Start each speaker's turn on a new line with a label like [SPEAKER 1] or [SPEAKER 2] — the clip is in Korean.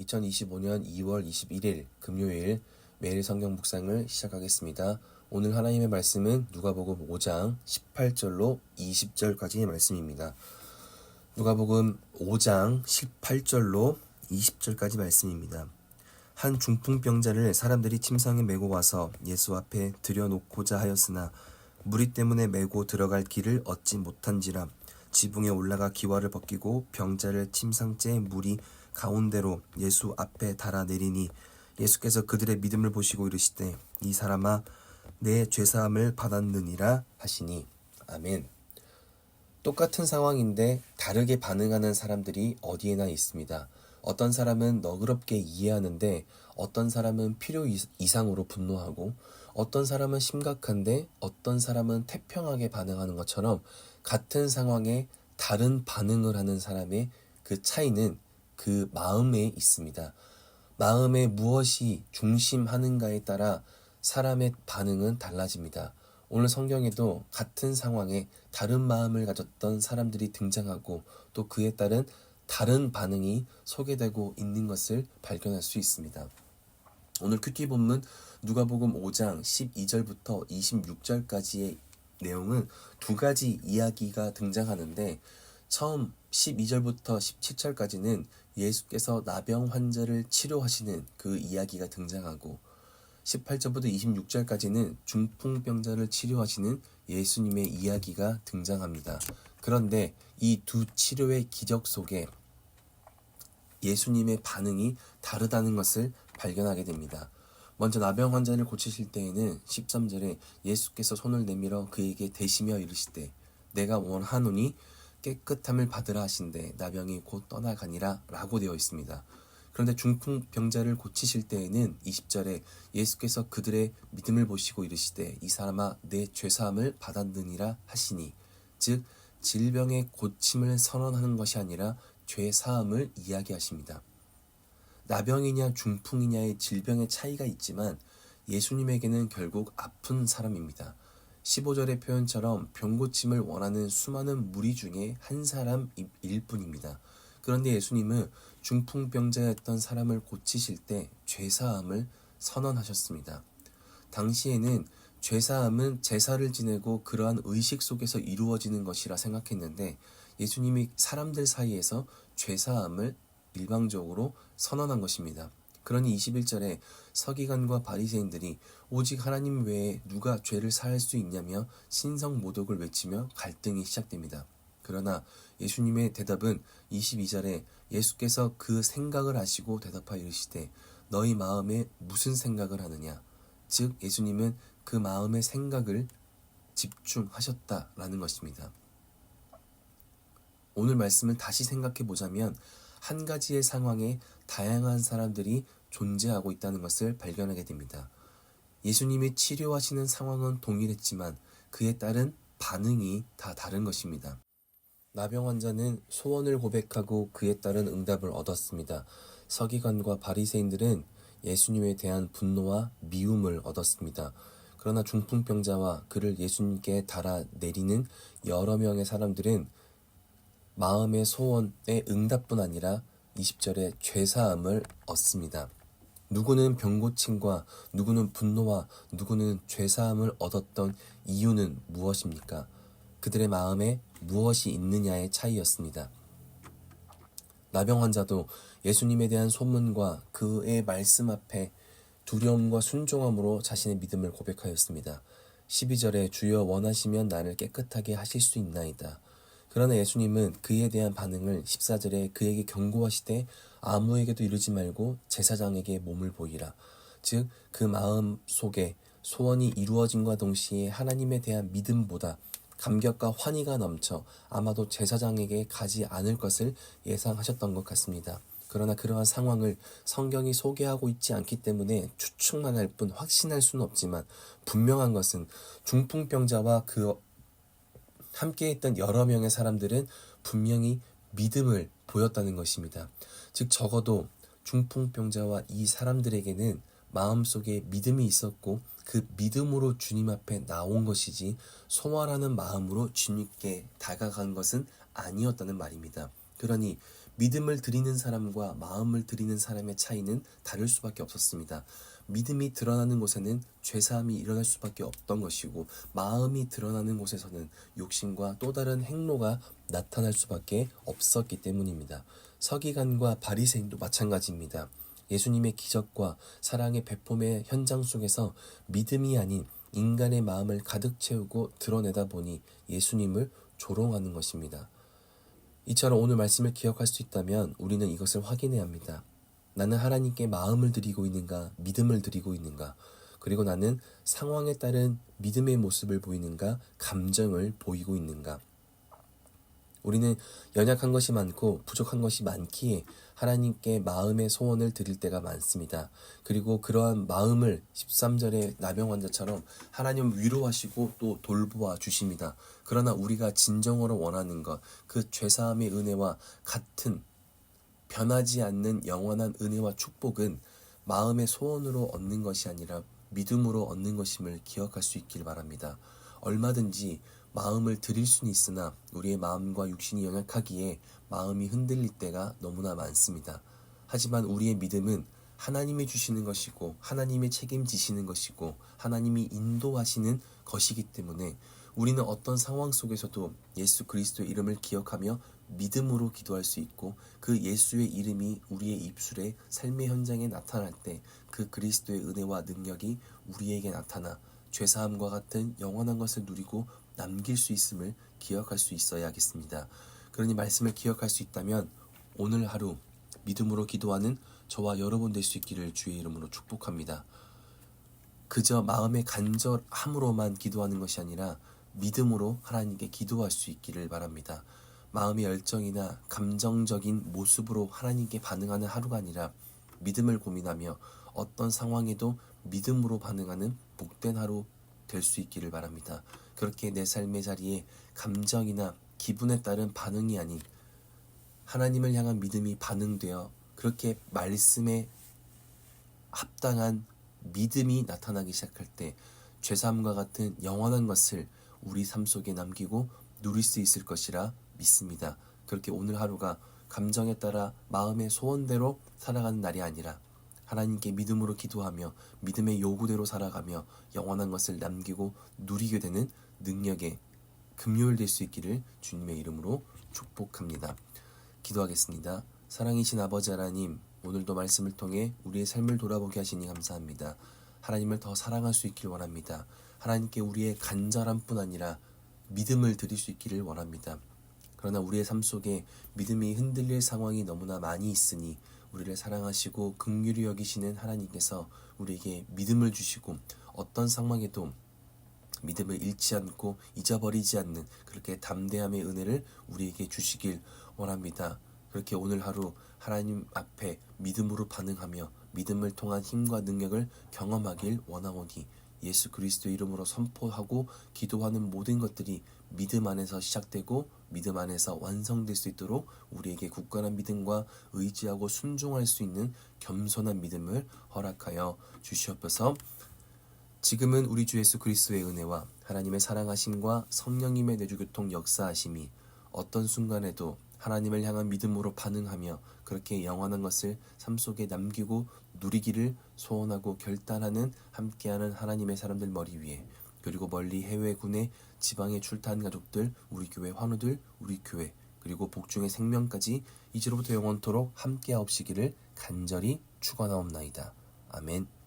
[SPEAKER 1] 2025년 2월 21일 금요일 매일 성경 묵상을 시작하겠습니다. 오늘 하나님의 말씀은 누가복음 5장 18절로 20절까지의 말씀입니다. 누가복음 5장 18절로 20절까지 말씀입니다. 한 중풍병자를 사람들이 침상에 메고 와서 예수 앞에 들여놓고자 하였으나 무리 때문에 메고 들어갈 길을 얻지 못한지라 지붕에 올라가 기와를 벗기고 병자를 침상째 물이 가운데로 예수 앞에 달아 내리니 예수께서 그들의 믿음을 보시고 이르시되 이 사람아 내 죄사함을 받았느니라 하시니 아멘. 똑같은 상황인데 다르게 반응하는 사람들이 어디에나 있습니다. 어떤 사람은 너그럽게 이해하는데 어떤 사람은 필요 이상으로 분노하고 어떤 사람은 심각한데 어떤 사람은 태평하게 반응하는 것처럼 같은 상황에 다른 반응을 하는 사람의 그 차이는 그 마음에 있습니다. 마음에 무엇이 중심하는가에 따라 사람의 반응은 달라집니다. 오늘 성경에도 같은 상황에 다른 마음을 가졌던 사람들이 등장하고 또 그에 따른 다른 반응이 소개되고 있는 것을 발견할 수 있습니다. 오늘 큐티 본문 누가복음 5장 12절부터 26절까지의 내용은 두 가지 이야기가 등장하는데 처음 12절부터 17절까지는 예수께서 나병 환자를 치료하시는 그 이야기가 등장하고 18절부터 26절까지는 중풍병자를 치료하시는 예수님의 이야기가 등장합니다. 그런데 이 두 치료의 기적 속에 예수님의 반응이 다르다는 것을 발견하게 됩니다. 먼저 나병 환자를 고치실 때에는 13절에 예수께서 손을 내밀어 그에게 대시며 이르시되 내가 원하노니 깨끗함을 받으라 하신데 나병이 곧 떠나가니라 라고 되어 있습니다. 그런데 중풍병자를 고치실 때에는 20절에 예수께서 그들의 믿음을 보시고 이르시되 이 사람아 내 죄사함을 받았느니라 하시니 즉 질병의 고침을 선언하는 것이 아니라 죄사함을 이야기하십니다. 나병이냐 중풍이냐의 질병의 차이가 있지만 예수님에게는 결국 아픈 사람입니다. 15절의 표현처럼 병고침을 원하는 수많은 무리 중에 한 사람일 뿐입니다. 그런데 예수님은 중풍병자였던 사람을 고치실 때 죄사함을 선언하셨습니다. 당시에는 죄사함은 제사를 지내고 그러한 의식 속에서 이루어지는 것이라 생각했는데 예수님이 사람들 사이에서 죄사함을 일방적으로 선언한 것입니다. 그러니 21절에 서기관과 바리새인들이 오직 하나님 외에 누가 죄를 사할 수 있냐며 신성 모독을 외치며 갈등이 시작됩니다. 그러나 예수님의 대답은 22절에 예수께서 그 생각을 하시고 대답하여 이르시되 너희 마음에 무슨 생각을 하느냐 즉 예수님은 그 마음의 생각을 집중하셨다라는 것입니다. 오늘 말씀을 다시 생각해 보자면 한 가지의 상황에 다양한 사람들이 존재하고 있다는 것을 발견하게 됩니다. 예수님이 치료하시는 상황은 동일했지만 그에 따른 반응이 다 다른 것입니다. 나병 환자는 소원을 고백하고 그에 따른 응답을 얻었습니다. 서기관과 바리새인들은 예수님에 대한 분노와 미움을 얻었습니다. 그러나 중풍병자와 그를 예수님께 달아 내리는 여러 명의 사람들은 마음의 소원의 응답뿐 아니라 20절에 죄사함을 얻습니다. 누구는 병고침과 누구는 분노와 누구는 죄사함을 얻었던 이유는 무엇입니까? 그들의 마음에 무엇이 있느냐의 차이였습니다. 나병 환자도 예수님에 대한 소문과 그의 말씀 앞에 두려움과 순종함으로 자신의 믿음을 고백하였습니다. 12절에 주여 원하시면 나를 깨끗하게 하실 수 있나이다. 그러나 예수님은 그에 대한 반응을 14절에 그에게 경고하시되 아무에게도 이르지 말고 제사장에게 몸을 보이라. 즉 그 마음 속에 소원이 이루어진과 동시에 하나님에 대한 믿음보다 감격과 환희가 넘쳐 아마도 제사장에게 가지 않을 것을 예상하셨던 것 같습니다. 그러나 그러한 상황을 성경이 소개하고 있지 않기 때문에 추측만 할 뿐 확신할 수는 없지만 분명한 것은 중풍병자와 그 함께 했던 여러 명의 사람들은 분명히 믿음을 보였다는 것입니다. 즉 적어도 중풍병자와 이 사람들에게는 마음속에 믿음이 있었고 그 믿음으로 주님 앞에 나온 것이지 소원하는 마음으로 주님께 다가간 것은 아니었다는 말입니다. 그러니 믿음을 드리는 사람과 마음을 드리는 사람의 차이는 다를 수밖에 없었습니다. 믿음이 드러나는 곳에는 죄사함이 일어날 수밖에 없던 것이고 마음이 드러나는 곳에서는 욕심과 또 다른 행로가 나타날 수밖에 없었기 때문입니다. 서기관과 바리새인도 마찬가지입니다. 예수님의 기적과 사랑의 배품의 현장 속에서 믿음이 아닌 인간의 마음을 가득 채우고 드러내다 보니 예수님을 조롱하는 것입니다. 이처럼 오늘 말씀을 기억할 수 있다면 우리는 이것을 확인해야 합니다. 나는 하나님께 마음을 드리고 있는가, 믿음을 드리고 있는가, 그리고 나는 상황에 따른 믿음의 모습을 보이는가, 감정을 보이고 있는가. 우리는 연약한 것이 많고 부족한 것이 많기에 하나님께 마음의 소원을 드릴 때가 많습니다. 그리고 그러한 마음을 13절의 나병 환자처럼 하나님 위로하시고 또 돌보아 주십니다. 그러나 우리가 진정으로 원하는 것, 그 죄사함의 은혜와 같은 변하지 않는 영원한 은혜와 축복은 마음의 소원으로 얻는 것이 아니라 믿음으로 얻는 것임을 기억할 수 있길 바랍니다. 얼마든지 마음을 드릴 수는 있으나 우리의 마음과 육신이 연약하기에 마음이 흔들릴 때가 너무나 많습니다. 하지만 우리의 믿음은 하나님이 주시는 것이고 하나님이 책임지시는 것이고 하나님이 인도하시는 것이기 때문에 우리는 어떤 상황 속에서도 예수 그리스도의 이름을 기억하며 믿음으로 기도할 수 있고 그 예수의 이름이 우리의 입술에 삶의 현장에 나타날 때 그 그리스도의 은혜와 능력이 우리에게 나타나 죄사함과 같은 영원한 것을 누리고 남길 수 있음을 기억할 수 있어야겠습니다. 그러니 말씀을 기억할 수 있다면 오늘 하루 믿음으로 기도하는 저와 여러분 될 수 있기를 주의 이름으로 축복합니다. 그저 마음의 간절함으로만 기도하는 것이 아니라 믿음으로 하나님께 기도할 수 있기를 바랍니다. 마음의 열정이나 감정적인 모습으로 하나님께 반응하는 하루가 아니라 믿음을 고민하며 어떤 상황에도 믿음으로 반응하는 복된 하루 될 수 있기를 바랍니다. 그렇게 내 삶의 자리에 감정이나 기분에 따른 반응이 아닌 하나님을 향한 믿음이 반응되어 그렇게 말씀에 합당한 믿음이 나타나기 시작할 때 죄사함과 같은 영원한 것을 우리 삶 속에 남기고 누릴 수 있을 것이라 믿습니다. 그렇게 오늘 하루가 감정에 따라 마음의 소원대로 살아가는 날이 아니라 하나님께 믿음으로 기도하며 믿음의 요구대로 살아가며 영원한 것을 남기고 누리게 되는 능력의 금요일 될 수 있기를 주님의 이름으로 축복합니다. 기도하겠습니다. 사랑이신 아버지 하나님, 오늘도 말씀을 통해 우리의 삶을 돌아보게 하시니 감사합니다. 하나님을 더 사랑할 수 있길 원합니다. 하나님께 우리의 간절함뿐 아니라 믿음을 드릴 수 있기를 원합니다. 그러나 우리의 삶 속에 믿음이 흔들릴 상황이 너무나 많이 있으니 우리를 사랑하시고 긍휼히 여기시는 하나님께서 우리에게 믿음을 주시고 어떤 상황에도 믿음을 잃지 않고 잊어버리지 않는 그렇게 담대함의 은혜를 우리에게 주시길 원합니다. 그렇게 오늘 하루 하나님 앞에 믿음으로 반응하며 믿음을 통한 힘과 능력을 경험하길 원하오니 예수 그리스도 이름으로 선포하고 기도하는 모든 것들이 믿음 안에서 시작되고 믿음 안에서 완성될 수 있도록 우리에게 굳건한 믿음과 의지하고 순종할 수 있는 겸손한 믿음을 허락하여 주시옵소서. 지금은 우리 주 예수 그리스도의 은혜와 하나님의 사랑하심과 성령님의 내주교통 역사하심이 어떤 순간에도 하나님을 향한 믿음으로 반응하며 그렇게 영원한 것을 삶 속에 남기고 누리기를 소원하고 결단하는 함께하는 하나님의 사람들 머리 위에 그리고 멀리 해외 군에 지방에 출타한 가족들 우리 교회 환우들 우리 교회 그리고 복중의 생명까지 이제로부터 영원토록 함께하옵시기를 간절히 축원하옵나이다. 아멘.